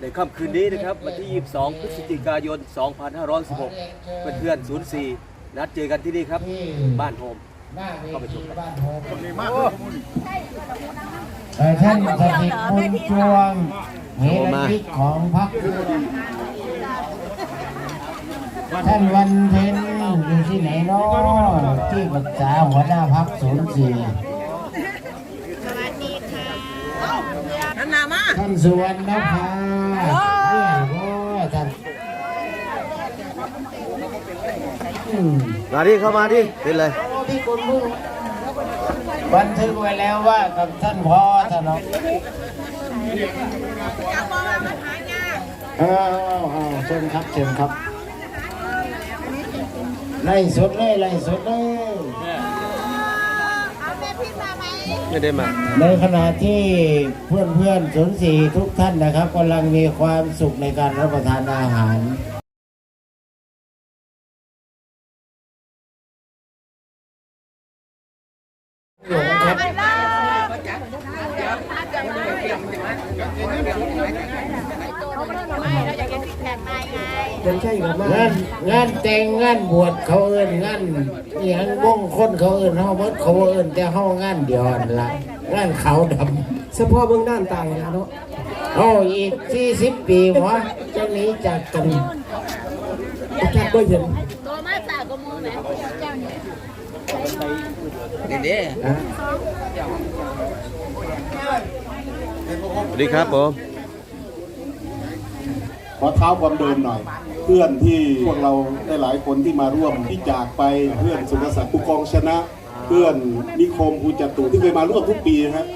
ในค่ำคืนนี้นะครับวันที่ 22 พฤศจิกายน 2516 เพื่อนๆ04 นัดเจอกันที่นี่ครับ บ้านโฮมเข้าไปชมกันเอ่ท่านสถิตบุญจวงเหรันยิกของพรรคท่านวันเพ็ญอยู่ที่ไหนเนาะที่ปรึกษาหัวหน้าพรรคศูนย์สี่ ท่านสุวรรณภาเนี่ยโอ้ท่านอืมมาดิเข้ามาดิเป็นเลยที่คุณพูดบันทึกไว้แล้วว่ากับท่านพ่อท่านเนาะจะบอกว่ามันหายากเออเอาเชิญครับเชิญครับไล่สดเลยไล่สดเลย เอาแม่พี่มา ไหมไม่ได้มา ในขณะที่เพื่อนเพื่อนศูนย์สี่ทุกท่านนะครับกำลังมีความสุขในการรับประทานอาหาร หลวงครับไปเลยไม่เราอยากกินแผ่นไม้ไงงานงานแต่งงานบวชเขาเอิ้นงานอหย่างมงคนเขาเอิ้นเฮาเบิดเขาเอิ้นแต่เฮางานเดียวนั่นละงานขาวดำเฉพาะเบื้องด้านต่างนะเนาะโอ้อีก40ปีวะจะหนีจากกันแค่ก็เห็นตัวมาสากก็มือแม่เจ้าเนี่ยนะสวัสดีครับผม ขอเท้าความเดิมหน่อย เพื่อนที่พวกเราได้หลายคนที่มาร่วมที่จากไปเพื่อนสุรศักดิ์ผู้กองชนะ เพื่อนนิคมภูจตุที่เคยมาร่วมทุกปีฮะ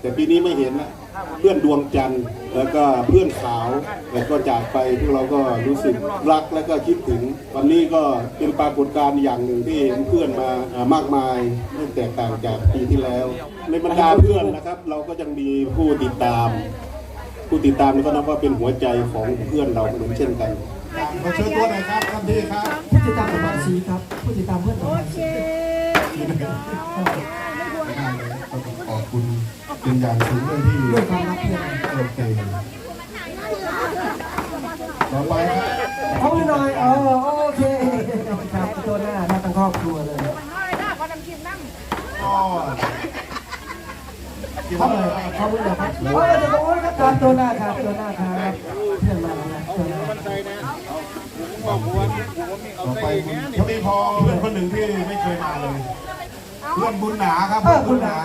แต่ปีนี้ไม่เห็นนะเพื่อนดวงจันทร์แล้วก็เพื่อนขาวแล้วก็จากไปพวกเราก็รู้สึกรักแล้วก็คิดถึง วันนี้ก็เป็นปรากฏการณ์อย่างหนึ่งที่เห็นเพื่อนมาอ่ามากมายไม่แตกต่างจากปีที่แล้ว ในบรรดาเพื่อนนะครับ เราก็ยังมีผู้ติดตาม ผู้ติดตามนี่ก็นับว่าเป็นหัวใจของเพื่อนเราเหมือนเช่นกันขอเชิญตัวหน่อยครับท่านที่ครับ ผู้ติดตามประมาณสีครับ ผู้ติดตามเพื่อนประมาณสีขอบคุณเป็นอย่างสูงเลยที่ด้วยความรักเพื่อนโอเคต่อไปครับเขาไม่น้อยเออโอเคครับตัวหน้าหน้าทั้งครอบครัวเลยก็ เขาเลยเขาไม่เดี๋ยวครับเออจะโอ้ยครับตัวหน้าครับตัวหน้าครับเพื่อนมาแล้วนะตัวหน้าต่อไปเขามีพอเพื่อนคนหนึ่งที่ไม่เคยมาเลยเพื่อนบุญหนาครับเพื่อนบุญหนา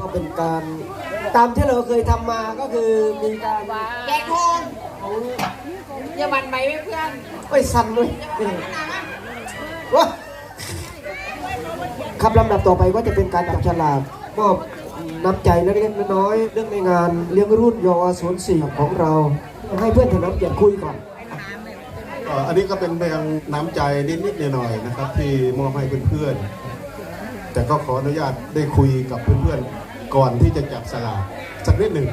ก็เป็นการ ตามที่เราเคยทำมาก็คือมีการแจกทองอย่าหวั่นไหวไว้เพื่อนไปสั่นด้วยว้าครับลำดับต่อไปก็จะเป็นการจับฉลากมอบน้ำใจเล็กๆน้อยๆเรื่องในงานเลี้ยงรุ่นเยาวชนสี่ของเรา ให้เพื่อนถนัดเกียรติคุยก่อน เอ่ออันนี้ก็เป็นเพียงน้ำใจนิดๆหน่อยๆนะครับ ที่มอบให้เพื่อนๆ แต่ก็ขออนุญาตได้คุยกับเพื่อนๆ ก่อนที่จะจับสลากสักนิดหนึ่ง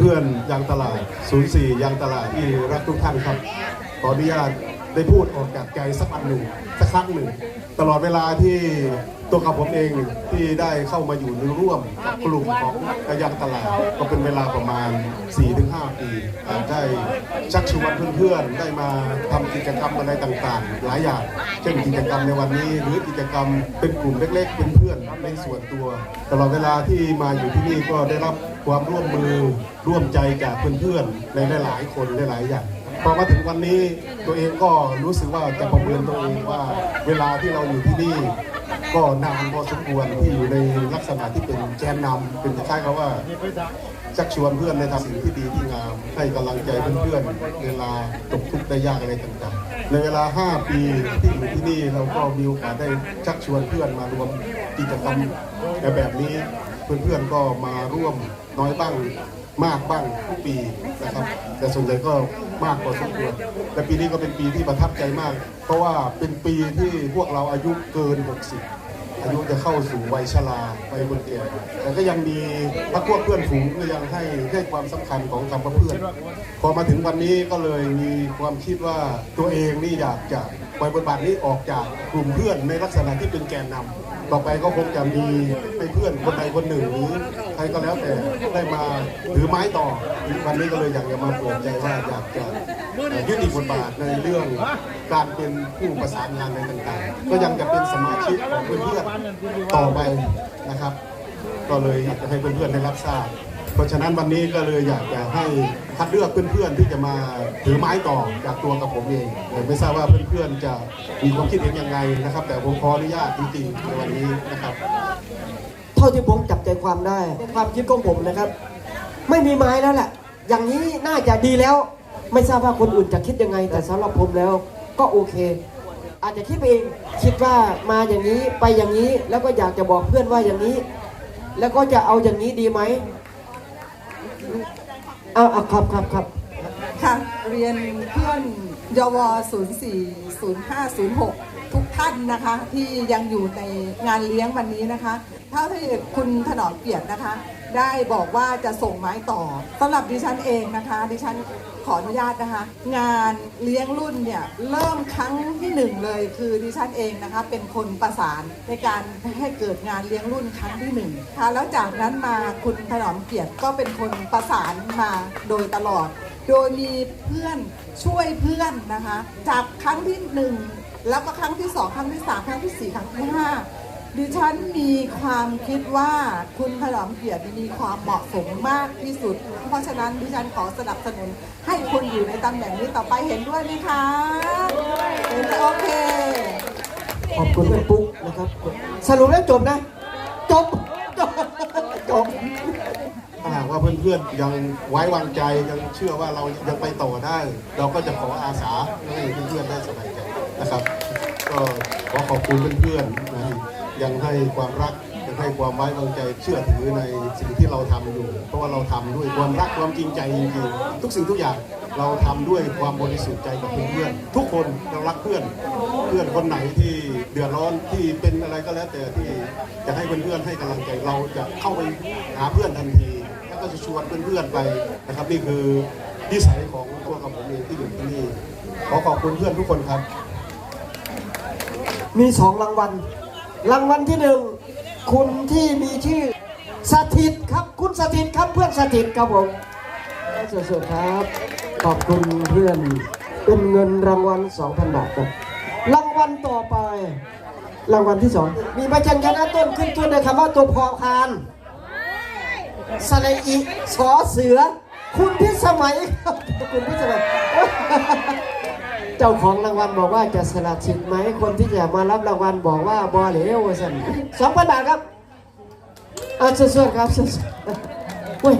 เพื่อนๆยางตลาด 04ยางตลาดที่รักทุกท่านครับ ขออนุญาตได้พูดออกจากใจสักอันหนึ่งสักครั้งหนึ่ง ตลอดเวลาที่ ตัวกับผมเองที่ได้เข้ามาอยู่ร่วมกับกลุ่มของยางตลาดก็เป็นเวลาประมาณ 4-5 ปีอ่าได้ชักชวนเพื่อนๆ ได้มาทำกิจกรรมอะไรต่างๆ หลายอย่าง เช่นกิจกรรมในวันนี้ หรือกิจกรรมเป็นกลุ่มเล็กๆเป็นเพื่อนในส่วนตัว ตลอดเวลาที่มาอยู่ที่นี่ก็ได้รับความร่วมมือร่วมใจจากเพื่อนๆในหลายๆคนหลายๆอย่างพอมาถึงวันนี้ตัวเองก็รู้สึกว่าจะประเมินตัวเองว่า เวลาที่เราอยู่ที่นี่ ก็นานพอสมควรที่อยู่ในลักษณะที่เป็นแกนนำเป็นคล้ายๆกับว่าชักชวนเพื่อนในทำสิ่งที่ดีที่งามให้กำลังใจเพื่อนๆเวลาตกทุกข์ได้ยากอะไรต่างๆ ในเวลา 5 ปีที่อยู่ที่นี่เราก็มีโอกาสได้ชักชวนเพื่อนมารวมกิจกรรมแบบนี้เพื่อนๆก็มาร่วมน้อยบ้าง มากบ้างทุกปีนะครับ แต่ส่วนใหญ่ก็มากพอสมควรและปีนี้ก็เป็นปีที่ประทับใจมาก เพราะว่าเป็นปีที่พวกเราอายุเกิน 60 อายุจะเข้าสู่วัยชราวัยคนแก่แต่ก็ยังมีพักพวกเพื่อนฝูงก็ยังให้ให้ความสำคัญของคำว่าเพื่อน พอมาถึงวันนี้ก็เลยมีความคิดว่าตัวเองนี่อยากจะปล่อยบทบาทนี้ออกจากกลุ่มเพื่อนในลักษณะที่เป็นแกนนำต่อไปก็คงจะมีเพื่อนคนใดคนหนึ่งหรือใครก็แล้วแต่ได้มาถือไม้ต่อ วันนี้ก็เลยอยากจะมาเปิดใจว่าอยากจะ ยุติบทบาทในเรื่องการเป็นผู้ประสานงานอะไรต่างๆ ก็ยังจะเป็นสมาชิกของเพื่อนๆต่อไปนะครับ ก็เลยอยากจะให้เพื่อนๆได้รับทราบ เพราะฉะนั้นวันนี้ก็เลยอยากจะให้คัดเลือกเพื่อนๆที่จะมาถือไม้ต่อจากตัวกับผมเองแต่ไม่ทราบว่าเพื่อนๆจะมีความคิดเห็นยังไงนะครับ แต่ผมขออนุญาตจริงๆในวันนี้นะครับ เท่าที่ผมจับใจความได้ในความคิดของผมนะครับ ไม่มีไม้แล้วแหละอย่างนี้น่าจะดีแล้ว ไม่ทราบว่าคนอื่นจะคิดยังไง แต่สำหรับผมแล้วก็โอเค อาจจะคิดเองคิดว่ามาอย่างนี้ไปอย่างนี้แล้วก็อยากจะบอกเพื่อนว่าอย่างนี้ แล้วก็จะเอาอย่างนี้ดีไหมเอาเอาครับครับครับค่ะเรียนเพื่อนยว04 05 06 ทุกท่านนะคะ ที่ยังอยู่ในงานเลี้ยงวันนี้นะคะ เท่าที่คุณถนอมเกียรตินะคะ ได้บอกว่าจะส่งไม้ต่อสำหรับดิฉันเองนะคะ ดิฉันขออนุญาตนะคะ งานเลี้ยงรุ่นเนี่ยเริ่มครั้งที่หนึ่งเลยคือดิฉันเองนะคะเป็นคนประสานในการให้เกิดงานเลี้ยงรุ่นครั้งที่หนึ่งค่ะแล้วจากนั้นมาคุณถนอมเกียรติก็เป็นคนประสานมาโดยตลอด โดยมีเพื่อนช่วยเพื่อนนะคะ จากครั้งที่หนึ่งแล้วก็ครั้งที่สองครั้งที่สามครั้งที่สี่ครั้งที่ห้า ดิฉันมีความคิดว่าคุณถนอมเกียรติมีความเหมาะสมมากที่สุด เพราะฉะนั้นดิฉันขอสนับสนุนให้คุณอยู่ในตำแหน่งนี้ต่อไปเห็นด้วยไหมคะเห็นด้วยโอเค ขอบคุณแม่ปุ๊กนะครับสรุปแล้วจบนะ จบ จบจบถ้าหากว่าเพื่อนๆยังไว้วางใจยังเชื่อว่าเรายังไปต่อได้ เราก็จะขออาสาให้เพื่อนๆได้สบายใจนะครับ ก็ขอขอบคุณเพื่อนๆนะ ยังให้ความรักยังให้ความไว้วางใจเชื่อถือในสิ่งที่เราทำอยู่ เพราะว่าเราทำด้วยความรักความจริงใจจริงๆทุกสิ่งทุกอย่างเราทำด้วยความบริสุทธิ์ใจกับเพื่อนทุกคนเรารักเพื่อน เพื่อนคนไหนที่เดือดร้อนที่เป็นอะไรก็แล้วแต่ที่จะให้เพื่อนๆให้กำลังใจเราจะเข้าไปหาเพื่อนทันทีแล้วก็จะชวนเพื่อนๆไปนะครับนี่คือนิสัยของตัวกับผมเองที่อยู่ที่นี่ขอขอบคุณเพื่อนทุกคนครับ มีสองรางวัล รางวัลที่หนึ่งคุณที่มีชื่อสถิตครับคุณสถิตครับเพื่อนสถิตครับผมสุดๆครับ ขอบคุณเพื่อนเป็นเงินรางวัล 2,000 บาทครับรางวัลต่อไป รางวัลที่สองมีใบชันชนะต้นขึ้นต้นในคำว่าตัวพอพานสระอีสอเสือ คุณพิสมัยครับคุณพิสมัย เจ้าของรางวัลบอกว่าจะสละสิทธิ์ไหมคนที่จะมารับรางวัลบอกว่าบอเหลวสันสองพันบาทครับอะสวดๆครับสวดๆเว้ย